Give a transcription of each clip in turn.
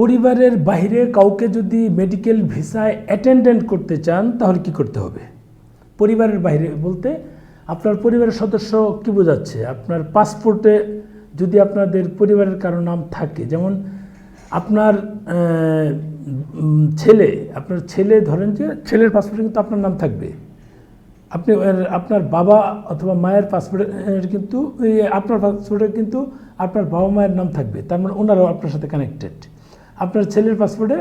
পরিবারের বাইরে কাউকে যদি মেডিকেল ভিসায় অ্যাটেন্ডেন্ট করতে চান, তাহলে কি করতে হবে? পরিবারের বাইরে বলতে, আপনার পরিবারের সদস্য কি বোঝাচ্ছে? আপনার পাসপোর্টে যদি আপনাদের পরিবারের কারও নাম থাকে, যেমন আপনার ছেলে আপনার ছেলে ধরেন যে ছেলের পাসপোর্টে কিন্তু আপনার নাম থাকবে। আপনি আপনার বাবা অথবা মায়ের পাসপোর্টে কিন্তু আপনার পাসপোর্টে কিন্তু আপনার বাবা মায়ের নাম থাকবে। তার মানে ওনারাও আপনার সাথে কানেক্টেড আপনার ছেলের পাসপোর্টে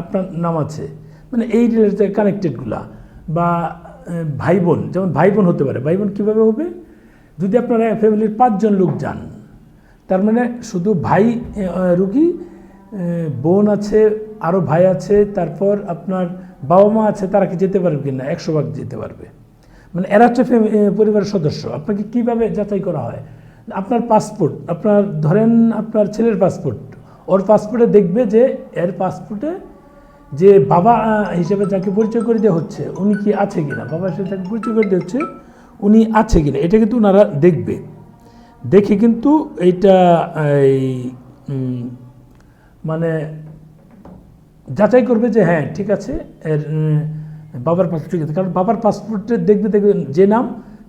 আপনার নাম আছে। মানে এই রিলেটেড কানেক্টেডগুলা বা ভাই বোন, যেমন ভাই বোন হতে পারে। ভাই বোন কীভাবে হবে? যদি আপনারা ফ্যামিলির পাঁচজন লোক যান, তার মানে শুধু ভাই রুগী বোন আছে আরও ভাই আছে, তারপর আপনার বাবা মা আছে, তারা কি যেতে পারবে কি না একশো ভাগ যেতে পারবে। মানে এরা হচ্ছে পরিবারের সদস্য। আপনাকে কীভাবে যাচাই করা হয়? আপনার পাসপোর্ট আপনার, ধরেন আপনার ছেলের পাসপোর্ট ওর পাসপোর্টে দেখবে যে এর পাসপোর্টে যে বাবা হিসেবে যাকে পরিচয় করে দেওয়া হচ্ছে, উনি কি আছে কিনা? বাবা হিসেবে যাকে পরিচয় করে দেওয়া হচ্ছে, উনি আছে কিনা? এটা কিন্তু ওনারা দেখবে। দেখে কিন্তু এইটা, এই মানে যাচাই করবে যে হ্যাঁ ঠিক আছে, এর বাবার পাসপোর্ট ঠিক কারণ বাবার পাসপোর্টে দেখবে দেখবে যে নাম,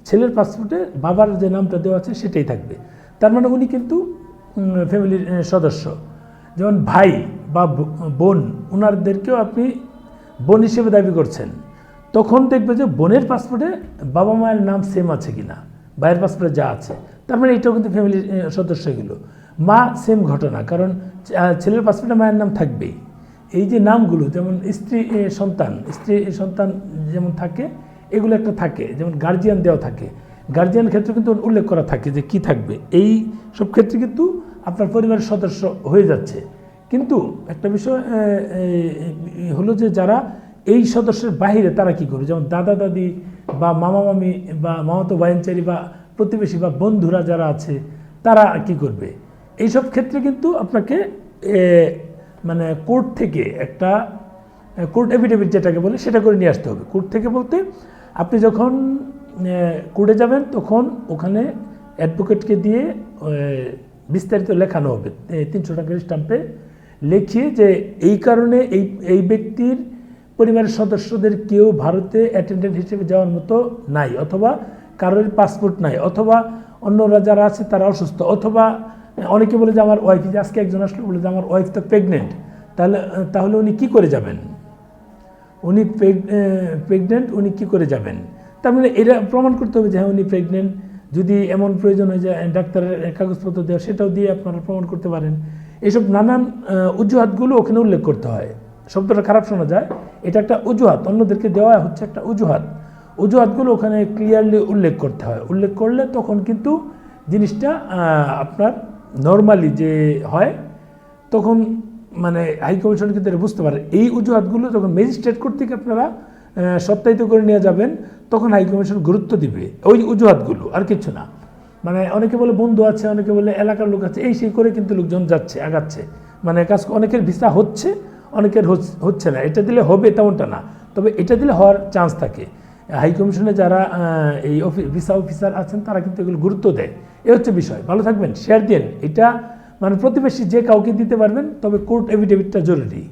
ছেলের পাসপোর্টে বাবার যে নামটা দেওয়া আছে, সেটাই থাকবে। তার মানে উনি কিন্তু ফ্যামিলির সদস্য। যেমন ভাই বা বোন ওনারদেরকেও আপনি বোন হিসেবে দাবি করছেন। তখন দেখবে যে বোনের পাসপোর্টে বাবা মায়ের নাম সেম আছে কি না ভাইয়ের পাসপোর্টে যা আছে। তার মানে এটাও কিন্তু ফ্যামিলির সদস্য এগুলো। মা সেম ঘটনা, কারণ ছেলের পাসপোর্টে মায়ের নাম থাকবেই। এই যে নামগুলো, যেমন স্ত্রী সন্তান স্ত্রী সন্তান যেমন থাকে, এগুলো একটা থাকে, যেমন গার্জিয়ান দেওয়া থাকে। গার্জিয়ান ক্ষেত্রে কিন্তু উল্লেখ করা থাকে যে কি থাকবে। এই সব ক্ষেত্রে কিন্তু আপনার পরিবারের সদস্য হয়ে যাচ্ছে। কিন্তু একটা বিষয় হলো যে যারা এই সদস্যের বাইরে তারা কি করবে? যেমন দাদা দাদি বা মামা মামি বা মামাতো বাইনচারি বা প্রতিবেশী বা বন্ধুরা যারা আছে, তারা কি করবে? এইসব ক্ষেত্রে কিন্তু আপনাকে মানে কোর্ট থেকে একটা কোর্ট এফিডেভিট যেটাকে বলে, সেটা করে নিয়ে আসতে হবে। কোর্ট থেকে বলতে আপনি যখন কোর্টে যাবেন, তখন ওখানে অ্যাডভোকেটকে দিয়ে বিস্তারিত লেখানো হবে। তিনশো টাকার স্টাম্পে লিখিয়ে যে এই কারণে এই এই ব্যক্তির পরিবারের সদস্যদের কেউ ভারতে অ্যাটেন্ডেন্ট হিসেবে যাওয়ার মতো নাই, অথবা কারোর পাসপোর্ট নাই, অথবা অন্যরা যারা আছে তারা অসুস্থ, অথবা অনেকে বলে যে আমার ওয়াইফ আজকে একজন আসলো বলে যে আমার ওয়াইফ তো প্রেগনেন্ট তাহলে তাহলে উনি কি করে যাবেন? উনি প্রেগনেন্ট উনি কি করে যাবেন? তার মানে এটা প্রমাণ করতে হবে যে হ্যাঁ উনি প্রেগনেন্ট যদি এমন প্রয়োজন হয় যে ডাক্তারের কাগজপত্র দেওয়া, সেটাও দিয়ে আপনারা প্রমাণ করতে পারেন। এইসব নানান অজুহাতগুলো ওখানে উল্লেখ করতে হয়। শব্দটা খারাপ শোনা যায়। এটা একটা অজুহাত, অন্যদেরকে দেওয়া হচ্ছে একটা অজুহাত। অজুহাতগুলো ওখানে ক্লিয়ারলি উল্লেখ করতে হয়। উল্লেখ করলে তখন কিন্তু জিনিসটা আপনার নর্মালি যে হয়, তখন মানে হাই কমিশন কিন্তু এটা বুঝতে পারে। এই অজুহাতগুলো যখন ম্যাজিস্ট্রেট কর্তৃক আপনারা সত্যায়িত করে নিয়ে যাবেন, তখন হাই কমিশন গুরুত্ব দিবে। ওই অজুহাতগুলো, আর কিছু না। মানে অনেকে বলে বন্ধু আছে, অনেকে বলে এলাকার লোক আছে, এই সেই করে কিন্তু লোকজন যাচ্ছে, আগাচ্ছে। মানে কাজ, অনেকের ভিসা হচ্ছে, অনেকের হচ- হচ্ছে না। এটা দিলে হবে তেমনটা না। তবে এটা দিলে হওয়ার চান্স থাকে। হাই কমিশনে যারা এই ভিসা অফিসার আছেন, তারা কিন্তু এগুলো গুরুত্ব দেয়। এ হচ্ছে বিষয়। ভালো থাকবেন শেয়ার দিন। এটা মানে প্রতিবেশী যে কাউকে দিতে পারবেন, তবে কোর্ট এফিডেভিটটা জরুরি।